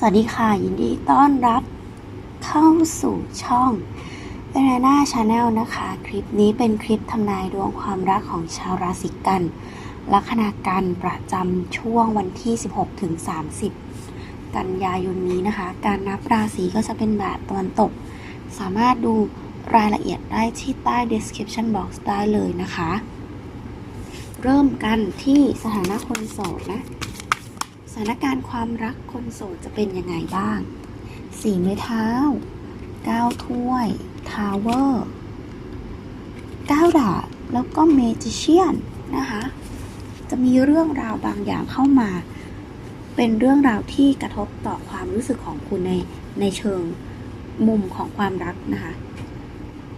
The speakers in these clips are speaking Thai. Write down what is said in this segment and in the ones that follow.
สวัสดีค่ะ ยินดีต้อนรับเข้าสู่ช่องเ a นา Channel นะคะ คลิปนี้เป็นคลิปทำนายดวงความรักของชาวราศีกัน ลัคนากันประจำช่วงวันที่ 16 ถึง 30 กันยายนนี้นะคะ การนับราศีก็จะเป็นแบบตะวันตก สามารถดูรายละเอียดได้ที่ใต้ description box ได้เลยนะคะ เริ่มกันที่สถานะคนโสดนะ ถานการณ์ความรักคนโสดจะเป็นยังไงบ้างสี่ไม้เท้าเก้าถ้วยทาวเวอร์เก้าดาบแล้วก็เมจิเชียนนะคะ จะมีเรื่องราวบางอย่างเข้ามา เป็นเรื่องราวที่กระทบต่อความรู้สึกของคุณในในเชิงมุมของความรักนะคะ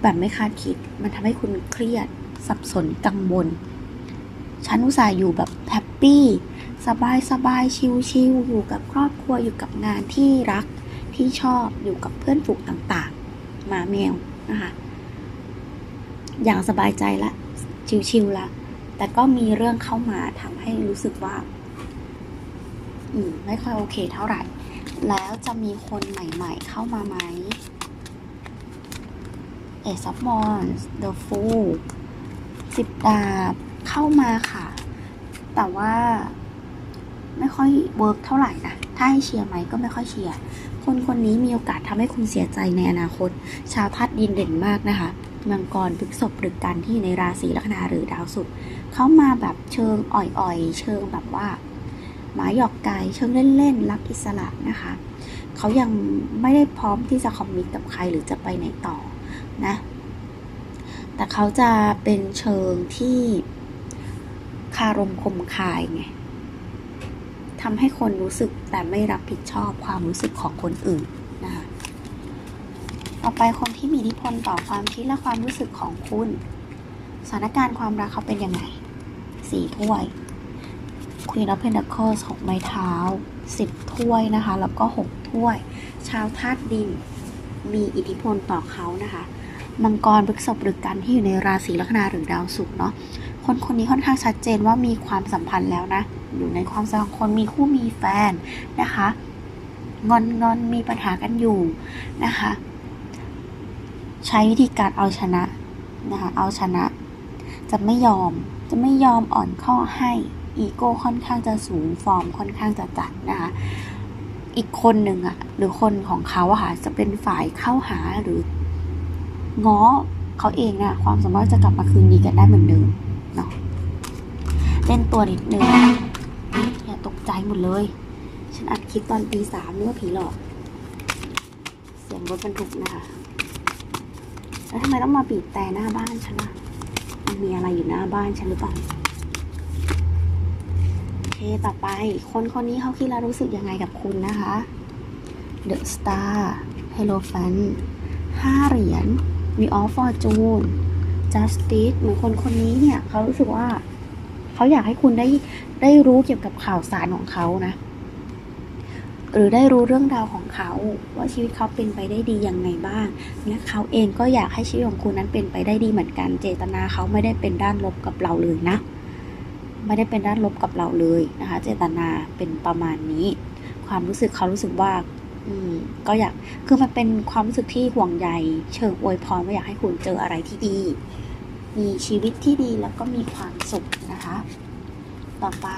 แบบไม่คาดคิด มันทำให้คุณเครียด สับสนกังวล ฉันอุตส่าห์อยู่แบบแฮปปี้สบายสบายชิลชิลอยู่กับครอบครัวอยู่กับงานที่รักที่ชอบอยู่กับเพื่อนฝูงต่างๆหมาแมวนะคะอย่างสบายใจละชิลชิลละแต่ก็มีเรื่องเข้ามาทำให้รู้สึกว่า อืมไม่ค่อยโอเคเท่าไหร่ แล้วจะมีคนใหม่ๆเข้ามาไหม Ace of Wands The Fool สิบดาบ เข้ามาค่ะ แต่ว่าไม่ค่อยเวิร์กเท่าไหร่นะถ้าให้เชียร์ไหมก็ไม่ค่อยเชียร์คนคนนี้มีโอกาสทำให้คุณเสียใจในอนาคต ชาวธาตุดินเด่นมากนะคะมังกรพฤกษบหรือกันที่อยู่ในราศีลัคนาหรือดาวศุกร์เขามาแบบเชิงอ่อยๆ เชิงแบบว่าหมาหยอกไก่เชิงเล่นๆรักอิสระนะคะเขายังไม่ได้พร้อมที่จะคอมมิตกับใครหรือจะไปไหนต่อนะ แต่เขาจะเป็นเชิงที่ารมคมคายไงทำให้คนรู้สึกแต่ไม่รับผิดชอบความรู้สึกของคนอื่นนะคะต่อไปคนที่มีอิทธิพลต่อความคิดและความรู้สึกของคุณ สถานการณ์ความรักเขาเป็นยังไงสี่ถ้วย Queen of Pentacles หกไม้เท้าสิบถ้วยนะคะ แล้วก็หกถ้วย ชาวธาตุดิน มีอิทธิพลต่อเขานะคะ มังกรพฤกษบหรือกันที่อยู่ในราศีลัคนาหรือดาวศุกร์เนาะ คนคนนี้ค่อนข้างชัดเจนว่ามีความสัมพันธ์แล้วนะ อยู่ในความสัมพันธ์คนมีคู่มีแฟนนะคะ งอนงอนมีปัญหากันอยู่นะคะ ใช้วิธีการเอาชนะนะคะ เอาชนะ จะไม่ยอม จะไม่ยอมอ่อนข้อให้ อีโก้ค่อนข้างจะสูง ฟอร์มค่อนข้างจะจัดนะคะ อีกคนหนึ่งอะหรือคนของเขาอะค่ะ จะเป็นฝ่ายเข้าหาหรือง้อเขาเองนะความสามารถจะกลับมาคืนดีกันได้เหมือนเดิม เนาะเล่นตัวนิดนึงอย่าตกใจหมดเลย ฉันอัดคลิปตอนตีสามนึกว่าผีหลอก เสียงรถบรรทุกนะคะ แล้วทำไมต้องมาบีบแต่หน้าบ้านฉันล่ะมันมีอะไรอยู่หน้าบ้านฉันหรือเปล่าโอเคต่อไป คนคนนี้เขาคิดแล้วรู้สึกยังไงกับคุณนะคะ The Star Hello Fan ห้าเหรียญ We of Fortune Justice เหมือนคนคนนี้เนี่ยเขารู้สึกว่าเขาอยากให้คุณได้ได้รู้เกี่ยวกับข่าวสารของเขานะ หรือได้รู้เรื่องราวของเขา ว่าชีวิตเขาเป็นไปได้ดียังไงบ้างและเขาเองก็อยากให้ชีวิตของคุณนั้นเป็นไปได้ดีเหมือนกัน เจตนาเขาไม่ได้เป็นด้านลบกับเราเลยนะ ไม่ได้เป็นด้านลบกับเราเลยนะคะ เจตนาเป็นประมาณนี้ ความรู้สึกเขารู้สึกว่า ก็อยากคือมันเป็นความรู้สึกที่ห่วงใยเชิงอวยพรว่าอยากให้คุณเจออะไรที่ดี มีชีวิตที่ดีแล้วก็มีความสุขนะคะ ต่อไป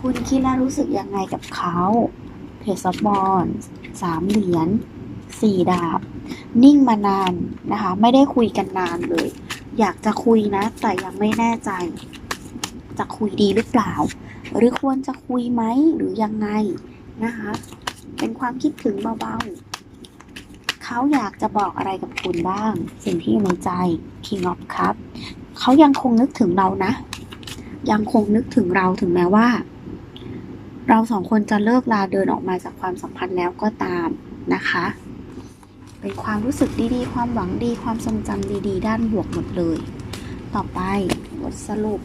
คุณคิดและรู้สึกยังไงกับเขาเพจซอบอลสามเหรียญสี่ดาบ นิ่งมานานนะคะ ไม่ได้คุยกันนานเลย อยากจะคุยนะ แต่ยังไม่แน่ใจ จะคุยดีหรือเปล่า หรือควรจะคุยไหมหรือยังไง นะคะ เป็นความคิดถึงเบาๆ เขาอยากจะบอกอะไรกับคุณบ้าง สิ่งที่อยู่ในใจ King of Cup เขายังคงนึกถึงเรานะ ยังคงนึกถึงเราถึงแม้ว่า เราสองคนจะเลิกลาเดินออกมาจากความสัมพันธ์แล้วก็ตามนะคะ เป็นความรู้สึกดีๆ ความหวังดี ความทรงจำดีๆ ด้านบวกหมดเลย ต่อไปบทสรุป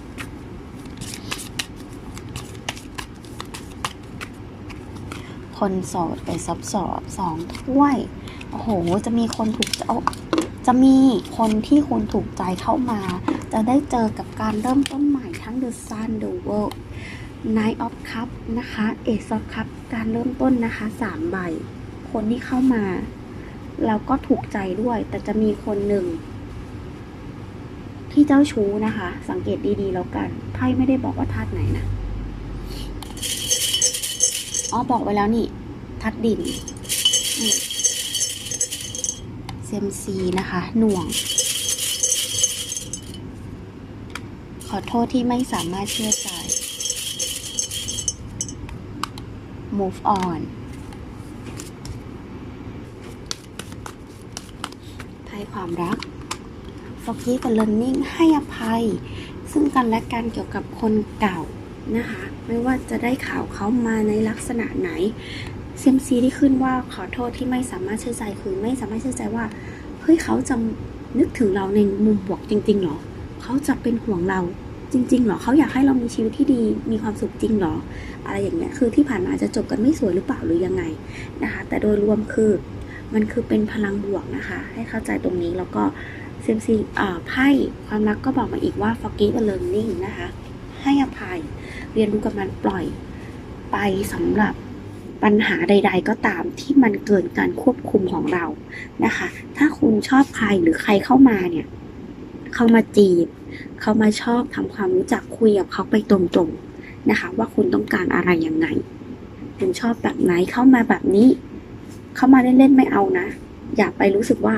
คนโสดไปซับสอบสองถ้วย โอ้โห จะมีคนถูกใจจะมีคนที่คุณถูกใจเข้ามา จะได้เจอกับการเริ่มต้นใหม่ทั้ง The Sun The World Nine of Cup นะคะ Ace of Cup การเริ่มต้นนะคะสามใบ คนที่เข้ามาเราก็ถูกใจด้วย แต่จะมีคนหนึ่ง ที่เจ้าชู้นะคะ สังเกตดีๆแล้วกัน ไพ่ไม่ได้บอกว่าธาตุไหนนะ อ๋อบอกไว้แล้วนี่ ทัดดินเซมซีนะคะ หน่วง ขอโทษที่ไม่สามารถเชื่อใจ move on ไพ่ความรัก forgive and learning ให้อภัย ซึ่งกันและกันเกี่ยวกับคนเก่า นะคะ ไม่ว่าจะได้ข่าวเขามาในลักษณะไหนเซมซีที่ขึ้นว่าขอโทษที่ไม่สามารถเชื่อใจคือไม่สามารถเชื่อใจว่าเฮ้ยเขาจะนึกถึงเราในมุมบวกจริงๆหรอเขาจะเป็นห่วงเราจริงๆหรอเขาอยากให้เรามีชีวิตที่ดีมีความสุขจริงหรอ อะไรอย่างเงี้ยคือที่ผ่านมาจะจบกันไม่สวยหรือเปล่าหรือยังไงนะคะ แต่โดยรวมคือมันคือเป็นพลังบวกนะคะ ให้เข้าใจตรงนี้แล้วก็เซมซีอ่าไพ่ความรักก็บอกมาอีกว่า forgive and learning นะคะ เรียนรู้กับมันปล่อยไปสำหรับปัญหาใด ๆ ก็ตามที่มันเกินการควบคุมของเรานะคะ ถ้าคุณชอบใครหรือใครเข้ามาเนี่ย เข้ามาจีบ เข้ามาชอบทำความรู้จักคุยกับเขาไปตรงๆนะคะ ว่าคุณต้องการอะไรยังไง คุณชอบแบบไหนเข้ามาแบบนี้ เข้ามาเล่นๆไม่เอานะ อย่าไปรู้สึกว่า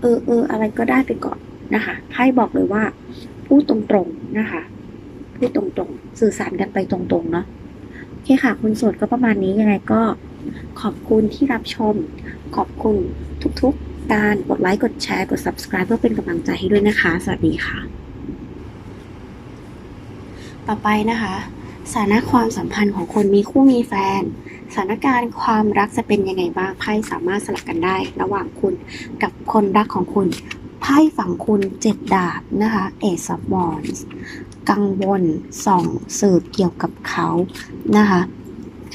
เออเอออะไรก็ได้ไปก่อนนะคะไพ่บอกเลยว่า พูดตรงๆนะคะูดตรงๆ สื่อสารกันไปตรงๆ เนาะโอเคค่ะ คุณสดก็ประมาณนี้ยังไงก็ขอบคุณที่รับชม ขอบคุณทุกๆ การกดไลค์กดแชร์กด subscribe เพื่อเป็นกำลังใจให้ด้วยนะคะ สวัสดีค่ะ ต่อไปนะคะสถานะความสัมพันธ์ของคนมีคู่มีแฟน สถานการณ์ความรักจะเป็นยังไงบ้างไพ่สามารถสลับกันได้ ระหว่างคุณกับคนรักของคุณไพ่ฝั่งคุณเจ็ดดาบนะคะ Ace of Wands กังวลส่องสืบเกี่ยวกับเขานะคะ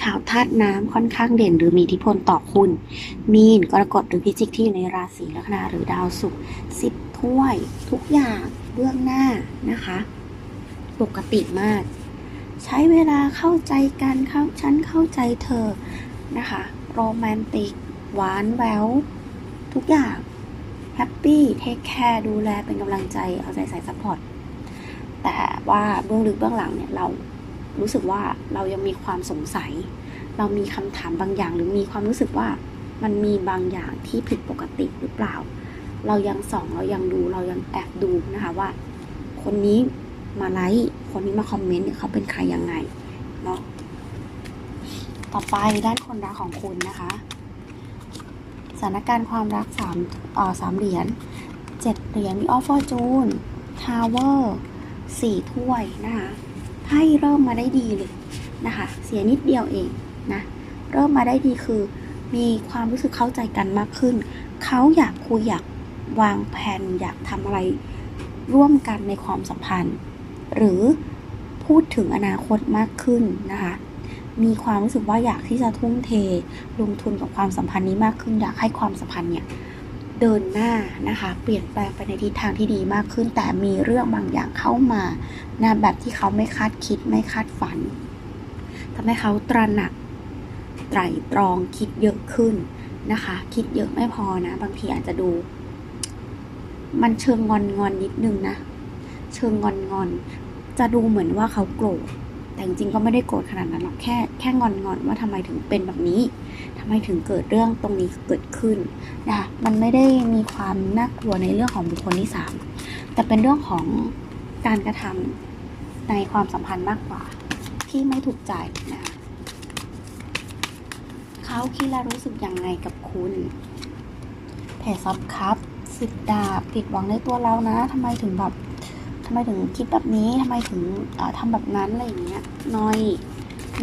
ข่าวธาตุน้ำค่อนข้างเด่นหรือมีอิทธิพลต่อคุณ มีนกรกฎหรือพิจิกที่อยู่ในราศีลัคนาหรือดาวศุกร์สิบถ้วย ทุกอย่างเบื้องหน้านะคะ ปกติมาก ใช้เวลาเข้าใจกันเข้าฉันเข้าใจเธอนะคะโรแมนติก หวานแววทุกอย่างแฮปปี้เทคแคร์ดูแลเป็นกำลังใจเอาใจใส่ซัพพอร์ต แต่ว่าเบื้องลึกเบื้องหลังเนี่ยเรารู้สึกว่าเรายังมีความสงสัย เรามีคำถามบางอย่าง หรือมีความรู้สึกว่ามันมีบางอย่างที่ผิดปกติหรือเปล่า เรายังส่องเรายังดูเรายังแอบดูนะคะว่า คนนี้มาไลค์คนนี้มาคอมเมนต์เนี่ยเขาเป็นใครยังไงเนาะต่อไปด้านคนรักของคุณนะคะสถานการณ์ความรักสามอ่อสามเหรียญเจ็ดเหรียญมีออฟฟอร์จูนทาวเวอร์ สี่ถ้วยนะคะไพ่เริ่มมาได้ดีเลยนะคะ เสียนิดเดียวเองนะเริ่มมาได้ดีคือมีความรู้สึกเข้าใจกันมากขึ้น เขาอยากคุยอยากวางแผนอยากทำอะไรร่วมกันในความสัมพันธ์ หรือพูดถึงอนาคตมากขึ้นนะคะ มีความรู้สึกว่าอยากที่จะทุ่มเทลงทุนกับความสัมพันธ์นี้มากขึ้น อยากให้ความสัมพันธ์เนี่ย เดินหน้านะคะ เปลี่ยนแปลงไปในทิศทางที่ดีมากขึ้น แต่มีเรื่องบางอย่างเข้ามานะแบบที่เขาไม่คาดคิดไม่คาดฝันทำให้เขาตระหนักไตรตรองคิดเยอะขึ้นนะคะ คิดเยอะไม่พอนะ บางทีอาจจะดู มันเชิงงอนงอนนิดนึงนะ เชิงงอนงอนจะดูเหมือนว่าเขาโกรธ แต่จริงๆก็ไม่ได้โกรธขนาดนั้นหรอกแค่แค่งอนงอนๆว่าทำไมถึงเป็นแบบนี้ทำไมถึงเกิดเรื่องตรงนี้เกิดขึ้นนะคะมันไม่ได้มีความน่ากลัวในเรื่องของบุคคลที่สามแต่เป็นเรื่องของการกระทำในความสัมพันธ์มากกว่า ที่ไม่ถูกใจนะคะเขาคิดและรู้สึกยังไงกับคุณเพจซับครับสิบดาบผิดหวังในตัวเรานะทำไมถึงแบบ ทำไมถึงคิดแบบนี้ทำไมถึงทำแบบนั้นอะไรอย่างเงี้ยน้อย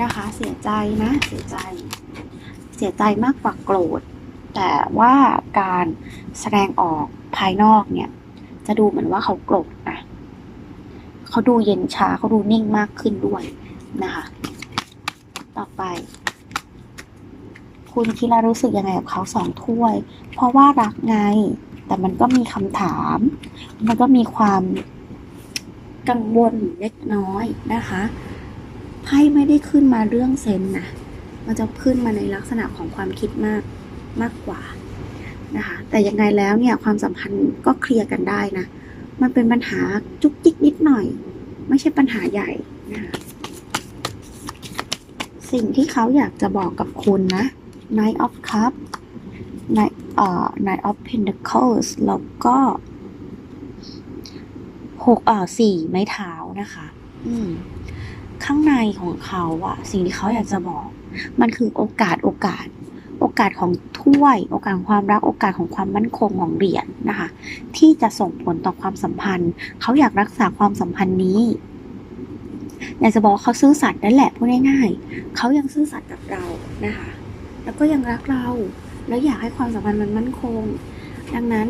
นะคะ เสียใจนะ เสียใจ เสียใจมากกว่าโกรธ แต่ว่าการแสดงออกภายนอกเนี่ย จะดูเหมือนว่าเขาโกรธนะเขาดูเย็นชาเขาดูนิ่งมากขึ้นด้วยนะคะ ต่อไป คุณคิดและรู้สึกยังไงกับเขาสองถ้วย เพราะว่ารักไง แต่มันก็มีคำถาม มันก็มีความ กังวลเล็กน้อยนะคะไพ่ไม่ได้ขึ้นมาเรื่องเซนนะมันจะขึ้นมาในลักษณะของความคิดมากมากกว่านะคะแต่ยังไงแล้วเนี่ยความสัมพันธ์ก็เคลียร์กันได้นะมันเป็นปัญหาจุกจิกนิดหน่อย ไม่ใช่ปัญหาใหญ่นะคะสิ่งที่เขาอยากจะบอกกับคุณนะ Knight of Cups Knight เอ่อ Knight of Pentacles แล้วก็ หกเอ่อสี่ไม้เท้านะคะ อืม ข้างในของเขาอะสิ่งที่เขาอยากจะบอก มันคือโอกาสโอกาส โอกาสของถ้วย โอกาสของความรักโอกาสของความมั่นคงของเหรียญนะคะ ที่จะส่งผลต่อความสัมพันธ์ เขาอยากรักษาความสัมพันธ์นี้อยากจะบอกว่าเขาซื่อสัตย์นั่นแหละพูดง่ายๆเขายังซื่อสัตย์กับเรานะคะ แล้วก็ยังรักเรา แล้วอยากให้ความสัมพันธ์มันมั่นคง ดังนั้น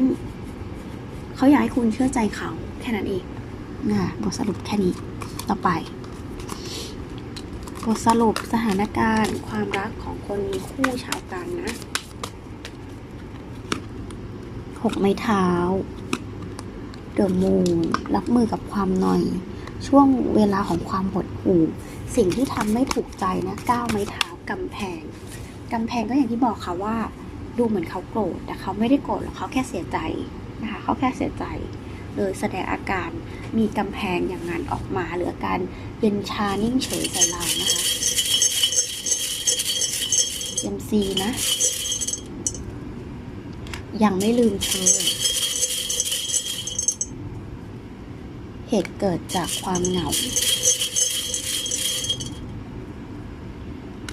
เขาอยากให้คุณเชื่อใจเขา แค่นั้นเองนะบทสรุปแค่นี้ ต่อไป บทสรุปสถานการณ์ความรักของคนมีคู่ชาวกันนะหกไม้เท้า เดอะมูนรับมือกับความหน่อย ช่วงเวลาของความหดหู่ สิ่งที่ทำไม่ถูกใจนะก้าวไม้เท้ากำแพงกำแพงก็อย่างที่บอกค่ะว่า ดูเหมือนเขาโกรธแต่เขาไม่ได้โกรธหรอกเขาแค่เสียใจนะคะเขาแค่เสียใจ เลยแสดงอาการมีกำแพงอย่างนั้นออกมาหรืออาการเย็นชานิ่งเฉยใส่เรานะคะเอ็มซีนะ ยังไม่ลืมเธอเหตุเกิดจากความเหงา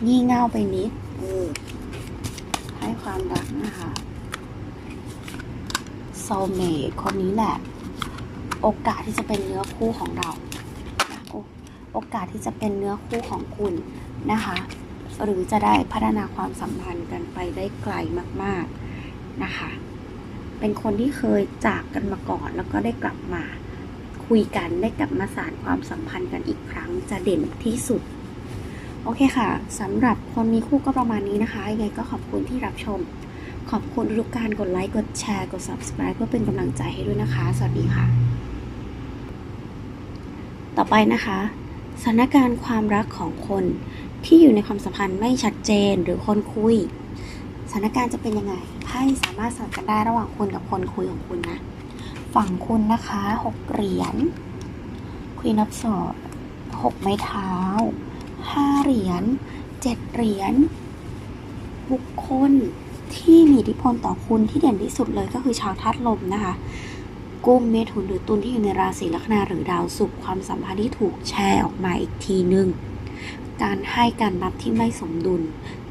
งี่เง่าไปนิดเออให้ความรักนะคะโซเมตคนนี้แหละ โอกาสที่จะเป็นเนื้อคู่ของเราโอโอกาสที่จะเป็นเนื้อคู่ของคุณนะคะ หรือจะได้พัฒนาความสัมพันธ์กันไปได้ไกลมากๆนะคะ เป็นคนที่เคยจากกันมาก่อนแล้วก็ได้กลับมาคุยกันได้กลับมาสานความสัมพันธ์กันอีกครั้งจะเด่นที่สุด โอเคค่ะสำหรับคนมีคู่ก็ประมาณนี้นะคะยังไงก็ขอบคุณที่รับชม ขอบคุณทุกการกดไลค์กดแชร์กด subscribe เพื่อเป็นกำลังใจให้ด้วยนะคะ สวัสดีค่ะ ต่อไปนะคะสถานการณ์ความรักของคนที่อยู่ในความสัมพันธ์ไม่ชัดเจนหรือคนคุยสถานการณ์จะเป็นยังไงไพ่สามารถสลับกันได้ระหว่างคุณกับคนคุยของคุณนะ ฝั่งคุณนะคะหกเหรียญ Queen of Swords หกไม้เท้าห้าเหรียญเจ็ดเหรียญบุคคลที่มีอิทธิพลต่อคุณที่เด่นที่สุดเลยก็คือชาวธาตุลมนะคะ กุมเมถุนหรือตุลที่อยู่ในราศีลัคนาหรือดาวศุกร์ความสัมพันธ์ที่ถูกแชร์ออกมาอีกทีหนึ่งการให้การรับที่ไม่สมดุล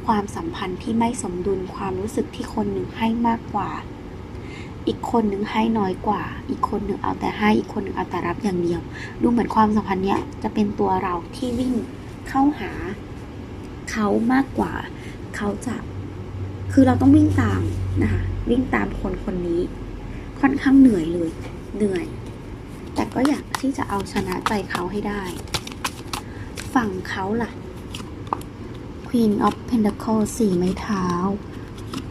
ความสัมพันธ์ที่ไม่สมดุล ความรู้สึกที่คนหนึ่งให้มากกว่า อีกคนหนึ่งให้น้อยกว่า อีกคนหนึ่งเอาแต่ให้อีกคนหนึ่งเอาแต่รับอย่างเดียว ดูเหมือนความสัมพันธ์เนี้ยจะเป็นตัวเราที่วิ่งเข้าหา เขามากกว่า เขาจะ คือเราต้องวิ่งตามนะคะวิ่งตามคนคนนี้ ค่อนข้างเหนื่อยเลย เหนื่อย แต่ก็อยากที่จะเอาชนะใจเขาให้ได้ ฝั่งเขาล่ะ Queen of Pentacles สี่ไม้เท้า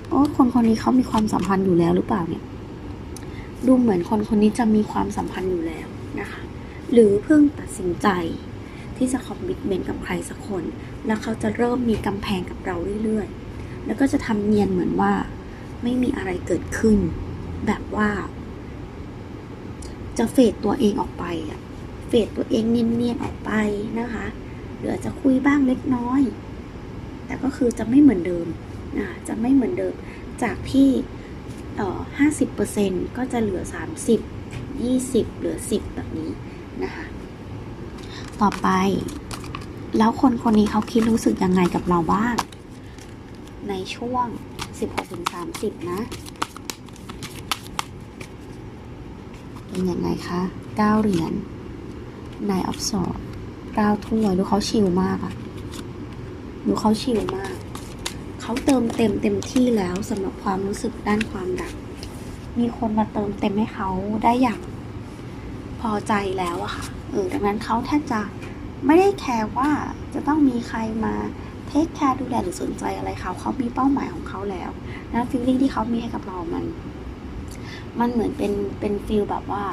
โอ้คนคนนี้เขามีความสัมพันธ์อยู่แล้วหรือเปล่าเนี่ย ดูเหมือนคนคนนี้จะมีความสัมพันธ์อยู่แล้วนะคะ หรือเพิ่งตัดสินใจที่จะคอมมิชเมนต์กับใครสักคน แล้วเขาจะเริ่มมีกำแพงกับเราเรื่อยๆ แล้วก็จะทำเนียนเหมือนว่าไม่มีอะไรเกิดขึ้น แบบว่า จะเฟดตัวเองออกไปอะเฟดตัวเองเนียนๆออกไปนะคะหรือจจะคุยบ้างเล็กน้อย แต่ก็คือจะไม่เหมือนเดิมนะจะไม่เหมือนเดิม จากที่เอ่อห้าสิบเปอร์เซ็นก็จะเหลือสามสิบยี่สิบเหลือสิบแบบนี้นะคะต่อไป แล้วคนคนนี้เขาคิดรู้สึกยังไงกับเราบ้าง ในช่วง 16-30 นะ เป็นยังไงคะ9เหรียญ Nine of Swords 9ถ้วยดูเขาชิลมากอะดูเขาชิลมาก เขาเติมเต็มเต็มที่แล้วสำหรับความรู้สึกด้านความรัก มีคนมาเติมเต็มให้เขาได้อย่างพอใจแล้วอะค่ะ เออ ดังนั้นเขาแทบจะไม่ได้แคร์ว่าจะต้องมีใครมาเทคแคร์ดูแลหรือสนใจอะไรเขา เขามีเป้าหมายของเขาแล้ว นะฟีลลิ่งที่เขามีให้กับเรามัน มันเหมือนเป็นเป็นฟีลแบบว่า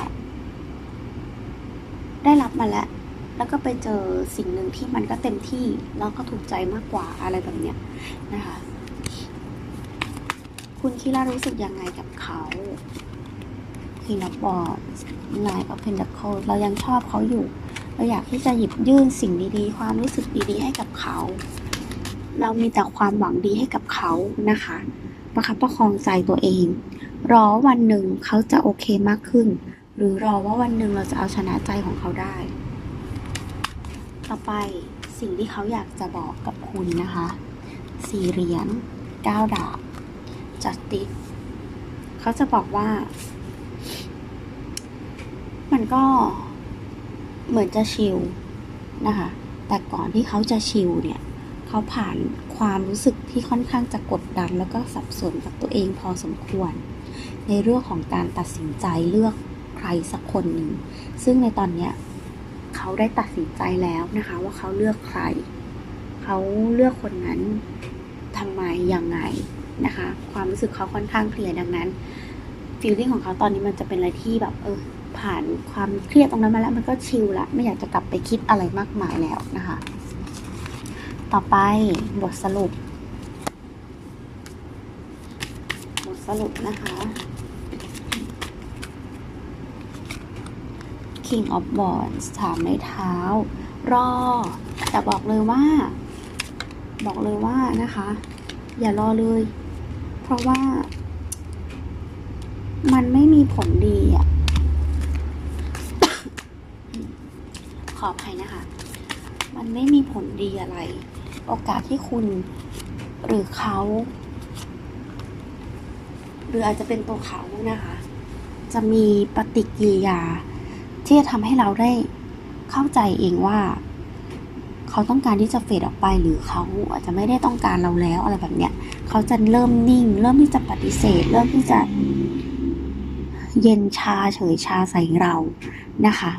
ได้รับมาแล้ว แล้วก็ไปเจอสิ่งหนึ่งที่มันก็เต็มที่ แล้วก็ถูกใจมากกว่าอะไรแบบเนี้ยนะคะ คุณคิรารู้สึกยังไงกับเขา Queen of Wands Nine of Pentacles เรายังชอบเขาอยู่ เราอยากที่จะหยิบยื่นสิ่งดีๆ ความรู้สึกดีๆ ให้กับเขา เรามีแต่ความหวังดีให้กับเขานะคะประคับประคองใจตัวเอง รอวันหนึ่งเขาจะโอเคมากขึ้น หรือรอว่าวันหนึ่งเราจะเอาชนะใจของเขาได้ ต่อไปสิ่งที่เขาอยากจะบอกกับคุณนะคะสี่เหรียญเก้าดาบจัสติสเขาจะบอกว่า มันก็เหมือนจะชิลนะคะ แต่ก่อนที่เขาจะชิลเนี่ย เขาผ่านความรู้สึกที่ค่อนข้างจะกดดัน แล้วก็สับสนกับตัวเองพอสมควร ในเรื่องของการตัดสินใจเลือกใครสักคนหนึ่ง ซึ่งในตอนเนี้ยเขาได้ตัดสินใจแล้วนะคะ ว่าเขาเลือกใคร เขาเลือกคนนั้นทำไมยังไงนะคะ ความรู้สึกเขาค่อนข้างเคลียร์ดังนั้นฟีลลิ่งของเขาตอนนี้มันจะเป็นอะไรที่แบบเออผ่านความเครียดตรงนั้นมาแล้วมันก็ชิลละไม่อยากจะกลับไปคิดอะไรมากมายแล้วนะคะ ต่อไปบทสรุป บทสรุปนะคะ King of Wands ถามในเท้า รอ แต่บอกเลยว่า บอกเลยว่านะคะ อย่ารอเลย เพราะว่า มันไม่มีผลดีอะขออภัยนะคะ มันไม่มีผลดีอะไร โอกาสที่คุณหรือเขาหรืออาจจะเป็นตัวเขานะคะ จะมีปฏิกิริยา ที่จะทำให้เราได้เข้าใจเองว่า เขาต้องการที่จะเฟดออกไปหรือเขาอาจจะไม่ได้ต้องการเราแล้วอะไรแบบเนี้ยเขาจะเริ่มนิ่ง เริ่มที่จะปฏิเสธ เริ่มที่จะ เย็นชาเฉยชาใส่เรานะคะ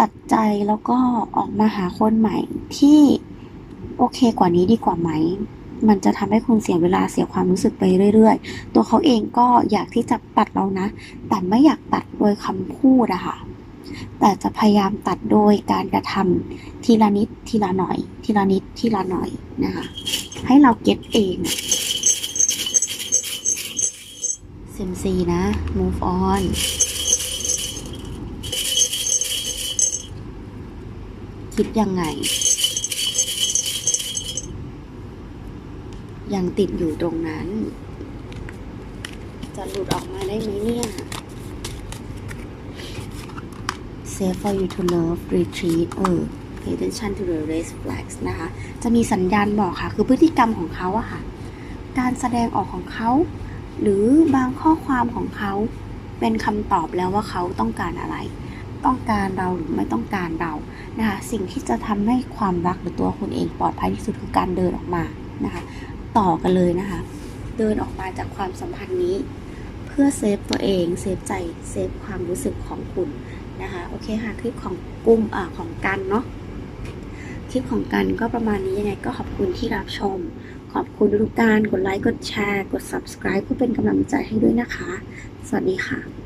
ตัดใจแล้วก็ออกมาหาคนใหม่ที่โอเคกว่านี้ดีกว่าไหม มันจะทำให้คุณเสียเวลาเสียความรู้สึกไปเรื่อย ๆ ตัวเขาเองก็อยากที่จะตัดเรานะ แต่ไม่อยากตัดโดยคำพูดอะค่ะ แต่จะพยายามตัดโดยการกระทำทีละนิดทีละหน่อย ทีละนิดทีละหน่อยนะคะ ให้เราเก็ตเองเซมซีนะ move on คิดยังไง ยังติดอยู่ตรงนั้น จะหลุดออกมาได้ไหมเนี่ย Safe for you to love retreat เออ pay attention to the red flags นะคะ จะมีสัญญาณบอกค่ะ คือพฤติกรรมของเขาอะค่ะ การแสดงออกของเขา หรือบางข้อความของเขาเป็นคำตอบแล้วว่าเขาต้องการอะไร ต้องการเราหรือไม่ต้องการเรา นะคะ สิ่งที่จะทำให้ความรักหรือตัวคุณเองปลอดภัยที่สุดคือการเดินออกมา นะคะ ต่อกันเลยนะคะ เดินออกมาจากความสัมพันธ์นี้ เพื่อเซฟตัวเอง เซฟใจ เซฟความรู้สึกของคุณนะคะ โอเคค่ะ คลิปของกลุ่มอ่าของกันเนาะ คลิปของกันก็ประมาณนี้ยังไงก็ขอบคุณที่รับชม ขอบคุณทุกการ กดไลค์ กดแชร์ กด subscribe เพื่อเป็นกำลังใจให้ด้วยนะคะ สวัสดีค่ะ